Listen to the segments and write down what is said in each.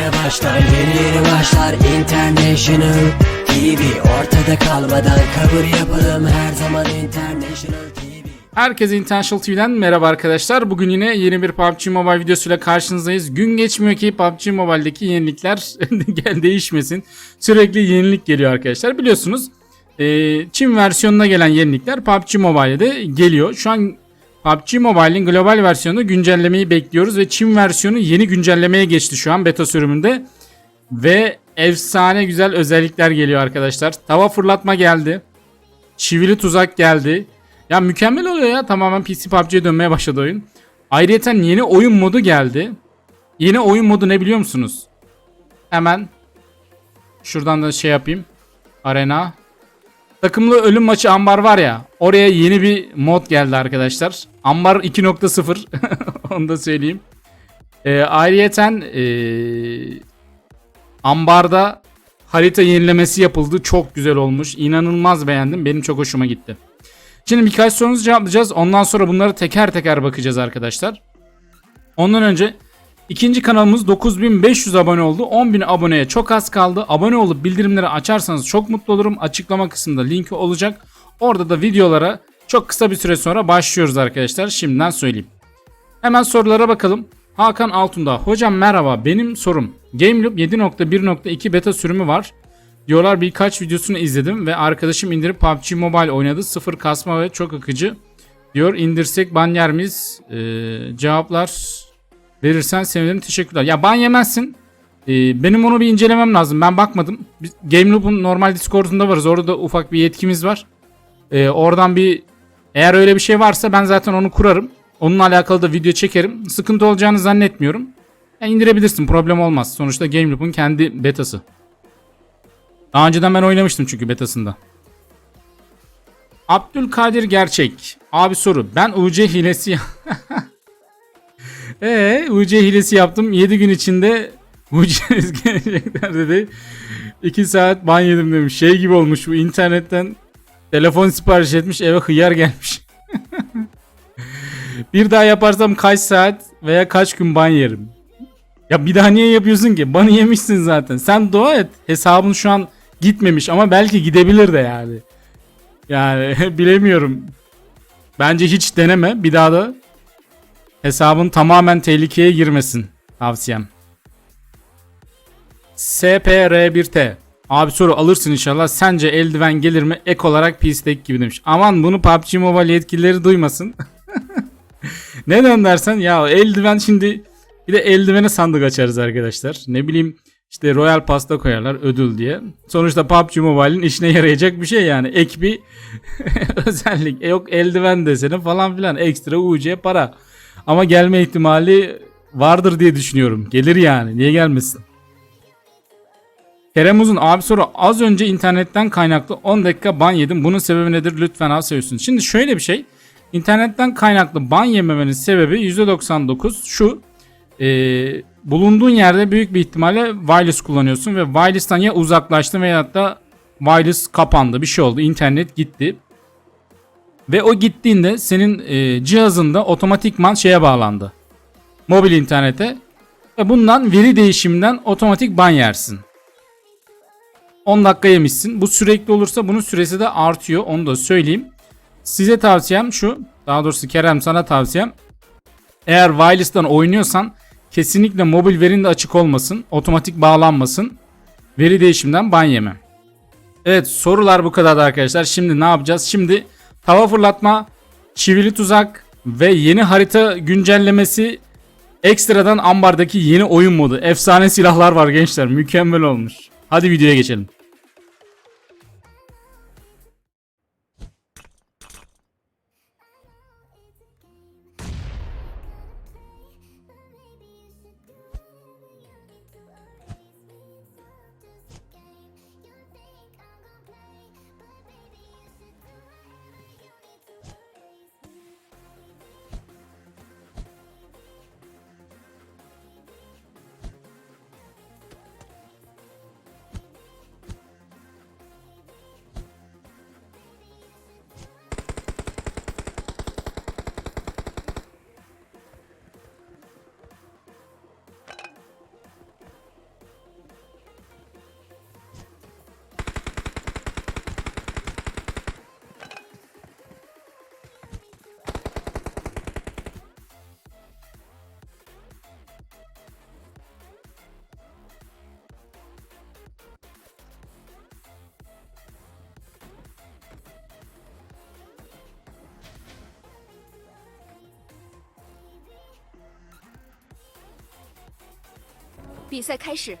yeni başlar Yeni yeni başlar International TV Ortada kalmadan kabul yapalım Her zaman International TV Herkese International TV'den merhaba arkadaşlar. Bugün yine yeni bir PUBG Mobile videosuyla karşınızdayız. Gün geçmiyor ki PUBG Mobile'deki yenilikler gel değişmesin. Sürekli yenilik geliyor arkadaşlar. Biliyorsunuz Çin versiyonuna gelen yenilikler PUBG Mobile'de geliyor. Şu an PUBG Mobile'in global versiyonu güncellemeyi bekliyoruz ve Çin versiyonu yeni güncellemeye geçti şu an beta sürümünde. Ve efsane güzel özellikler geliyor arkadaşlar. Tava fırlatma geldi. Çivili tuzak geldi. Ya mükemmel oluyor ya. Tamamen PC PUBG'ye dönmeye başladı oyun. Ayrıca yeni oyun modu geldi. Yeni oyun modu ne biliyor musunuz? Hemen şuradan da şey yapayım. Arena. Takımlı ölüm maçı ambar var ya. Oraya yeni bir mod geldi arkadaşlar. Ambar 2.0. Onu da söyleyeyim. Ee, ayrıyeten ee, ambarda harita yenilemesi yapıldı. Çok güzel olmuş. İnanılmaz beğendim. Benim çok hoşuma gitti. Şimdi birkaç sorunuzu cevaplayacağız. Ondan sonra bunları teker teker bakacağız arkadaşlar. Ondan önce ikinci kanalımız 9500 abone oldu. 10.000 aboneye çok az kaldı. Abone olup bildirimleri açarsanız çok mutlu olurum. Açıklama kısmında linki olacak. Orada da videolara çok kısa bir süre sonra başlıyoruz arkadaşlar. Şimdiden söyleyeyim. Hemen sorulara bakalım. Hakan Altunda. Hocam merhaba. Benim sorum. GameLoop 7.1.2 beta sürümü var. Diyorlar birkaç videosunu izledim ve arkadaşım indirip PUBG Mobile oynadı. Sıfır kasma ve çok akıcı. Diyor indirsek ban yer miyiz? Ee, cevaplar verirsen sevinirim. Teşekkürler. Ya ban yemezsin. Ee, benim onu bir incelemem lazım. Ben bakmadım. Biz GameLoop'un normal Discord'unda varız. Orada da ufak bir yetkimiz var. Ee, oradan bir eğer öyle bir şey varsa ben zaten onu kurarım. Onunla alakalı da video çekerim. Sıkıntı olacağını zannetmiyorum. Ya indirebilirsin. Problem olmaz. Sonuçta GameLoop'un kendi betası. Daha önceden ben oynamıştım çünkü betasında. Abdülkadir Gerçek. Abi soru. Ben UC hilesi Eee UC hilesi yaptım. 7 gün içinde UC gelecekler dedi. 2 saat ban yedim demiş. Şey gibi olmuş bu internetten telefon sipariş etmiş eve hıyar gelmiş. bir daha yaparsam kaç saat veya kaç gün ban yerim. Ya bir daha niye yapıyorsun ki? Banı yemişsin zaten. Sen dua et. Hesabın şu an gitmemiş ama belki gidebilir de yani. Yani bilemiyorum. Bence hiç deneme. Bir daha da hesabın tamamen tehlikeye girmesin. Tavsiyem. SPR1T. Abi soru alırsın inşallah. Sence eldiven gelir mi? Ek olarak P-Stack gibi demiş. Aman bunu PUBG Mobile yetkilileri duymasın. Neden dersen ya eldiven şimdi bir de eldivene sandık açarız arkadaşlar. Ne bileyim işte Royal Pass'ta koyarlar ödül diye. Sonuçta PUBG Mobile'in işine yarayacak bir şey yani. Ek bir özellik. E yok eldiven desene falan filan. Ekstra UC para. Ama gelme ihtimali vardır diye düşünüyorum. Gelir yani. Niye gelmesin? Kerem Uzun abi soru az önce internetten kaynaklı 10 dakika ban yedim. Bunun sebebi nedir? Lütfen abi seviyorsunuz. Şimdi şöyle bir şey. İnternetten kaynaklı ban yememenin sebebi %99 şu. Ee, bulunduğun yerde büyük bir ihtimalle wireless kullanıyorsun ve wireless'tan ya uzaklaştın veya da wireless kapandı bir şey oldu internet gitti. Ve o gittiğinde senin e, cihazında otomatikman şeye bağlandı. Mobil internete. Ve bundan veri değişiminden otomatik ban yersin. 10 dakika yemişsin. Bu sürekli olursa bunun süresi de artıyor. Onu da söyleyeyim. Size tavsiyem şu. Daha doğrusu Kerem sana tavsiyem. Eğer wireless'tan oynuyorsan Kesinlikle mobil verin de açık olmasın. Otomatik bağlanmasın. Veri değişimden ban yeme. Evet sorular bu kadar arkadaşlar. Şimdi ne yapacağız? Şimdi tava fırlatma, çivili tuzak ve yeni harita güncellemesi ekstradan ambardaki yeni oyun modu. Efsane silahlar var gençler. Mükemmel olmuş. Hadi videoya geçelim. 比赛开始。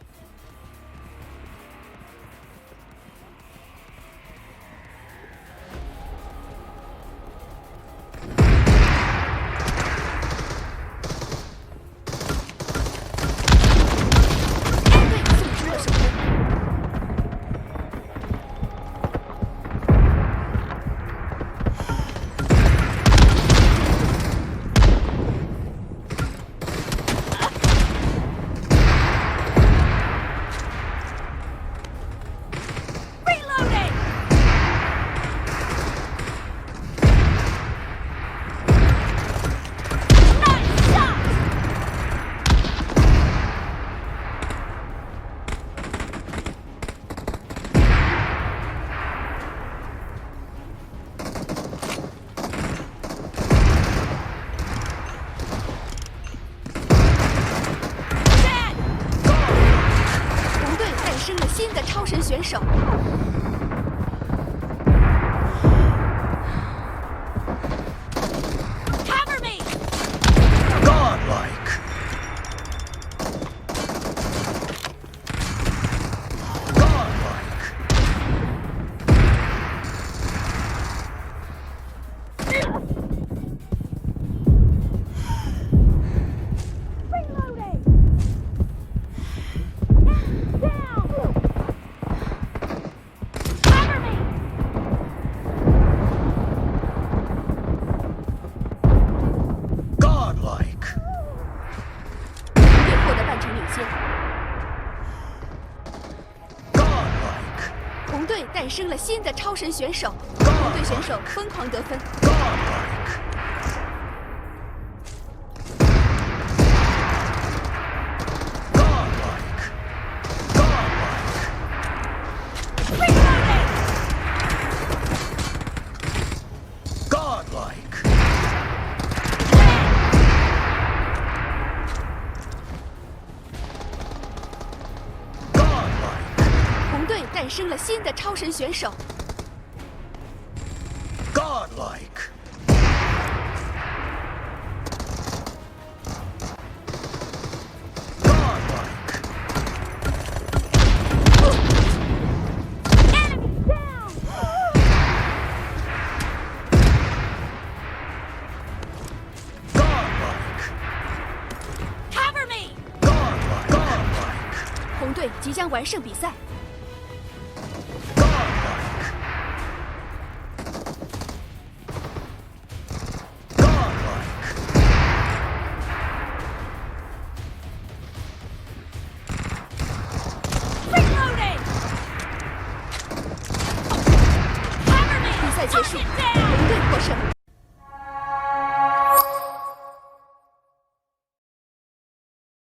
的超神选手。生了新的超神选手。红队选手疯狂得分。Godlike. 诞生了新的超神选手。Godlike. Godlike. 红队即将完胜比赛。